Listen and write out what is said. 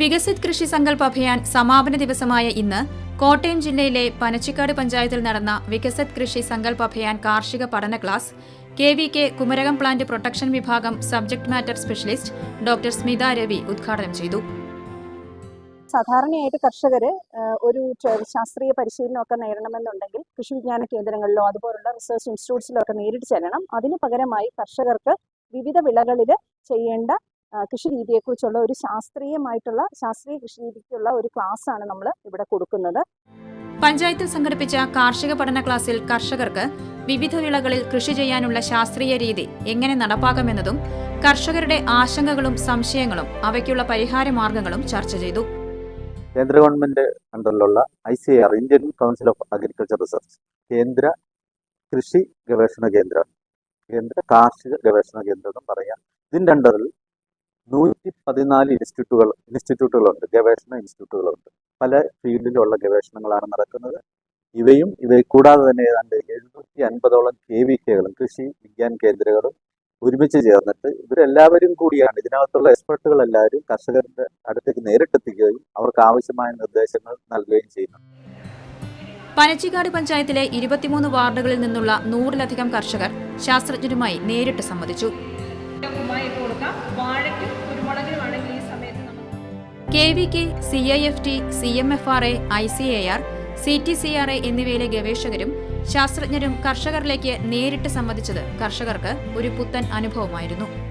വികസിത് കൃഷി സങ്കല്പ അഭിയാൻ സമാപന ദിവസമായ ഇന്ന് കോട്ടയം ജില്ലയിലെ പനച്ചിക്കാട് പഞ്ചായത്തിൽ നടന്ന വികസിത് കൃഷി സങ്കല്പ അഭിയാൻ കാർഷിക പഠന class K V K Kumarakom plant protection വിഭാഗം subject matter specialist doctor Smitha Ravi ഉദ്ഘാടനം ചെയ്തു. സാധാരണയായിട്ട് കർഷകർ ഒരു ശാസ്ത്രീയ പരിശീലനമൊക്കെ നേടണമെന്നുണ്ടെങ്കിൽ കൃഷി വിജ്ഞാന കേന്ദ്രങ്ങളിലോ അതുപോലുള്ള റിസർച്ച് ഇൻസ്റ്റിറ്റ്യൂട്ട്സിലോ ഒക്കെ നേരിട്ട് ചെല്ലണം. അതിന് പകരമായി കർഷകർക്ക് വിവിധ വിളകളിൽ ചെയ്യേണ്ട കൃഷി രീതിയെക്കുറിച്ചുള്ള ഒരു ശാസ്ത്രീയമായിട്ടുള്ള ശാസ്ത്രീയ കൃഷി രീതിക്കുള്ള ഒരു ക്ലാസ് ആണ് നമ്മൾ ഇവിടെ കൊടുക്കുന്നത്. പഞ്ചായത്തിൽ സംഘടിപ്പിച്ച കാർഷിക പഠന ക്ലാസ്സിൽ കർഷകർക്ക് വിവിധ വിളകളിൽ കൃഷി ചെയ്യാനുള്ള ശാസ്ത്രീയ രീതി എങ്ങനെ നടപ്പാക്കാമെന്നതും കർഷകരുടെ ആശങ്കകളും സംശയങ്ങളും അവയ്ക്കുള്ള പരിഹാര മാർഗങ്ങളും ചർച്ച ചെയ്തു. കേന്ദ്ര government അണ്ടറിലുള്ള I C R Indian council of agriculture research കേന്ദ്ര കൃഷി ഗവേഷണ കേന്ദ്രം കേന്ദ്ര കാർഷിക ഗവേഷണ കേന്ദ്രം എന്നും പറയാം. ഇതിന്റെ അണ്ടറിൽ നൂറ്റി പതിനാല് ഇൻസ്റ്റിറ്റ്യൂട്ടുകൾ ഇൻസ്റ്റിറ്റ്യൂട്ടുകളുണ്ട് ഗവേഷണ ഇൻസ്റ്റിറ്റ്യൂട്ടുകളുണ്ട് പല ഫീൽഡിലുള്ള ഗവേഷണങ്ങളാണ് നടക്കുന്നത്. ഇവയും ഇവയെ കൂടാതെ തന്നെ ഏതാണ്ട് എഴുന്നൂറ്റി അൻപതോളം കെ വി കെകളും കൃഷി വിജ്ഞാൻ കേന്ദ്രങ്ങളും ഒരുമിച്ച് ചേർന്നിട്ട് ഇവരെല്ലാവരും കൂടിയാണ് ഇതിനകത്തുള്ള എക്സ്പെർട്ടുകൾ എല്ലാവരും കർഷകരുടെ അടുത്തേക്ക് നേരിട്ടെത്തിക്കുകയും അവർക്ക് ആവശ്യമായ നിർദ്ദേശങ്ങൾ നൽകുകയും ചെയ്യുന്നു. പനച്ചിക്കാട് പഞ്ചായത്തിലെ ഇരുപത്തിമൂന്ന് വാർഡുകളിൽ നിന്നുള്ള നൂറിലധികം കർഷകർ ശാസ്ത്രജ്ഞരുമായി നേരിട്ട് സംവദിച്ചു. കുമ്മായിട്ട് കൊടുക്കാം. വാഴയ്ക്കും കുരുമുളകിനുമാണെങ്കിൽ ഈ സമയത്ത് K V K C I F T C M F R A I C A R C T C R A എന്നിവയിലെ ഗവേഷകരും ശാസ്ത്രജ്ഞരും കർഷകരിലേക്ക് നേരിട്ട് സംവദിച്ചത് കർഷകർക്ക് ഒരു പുത്തൻ അനുഭവമായിരുന്നു.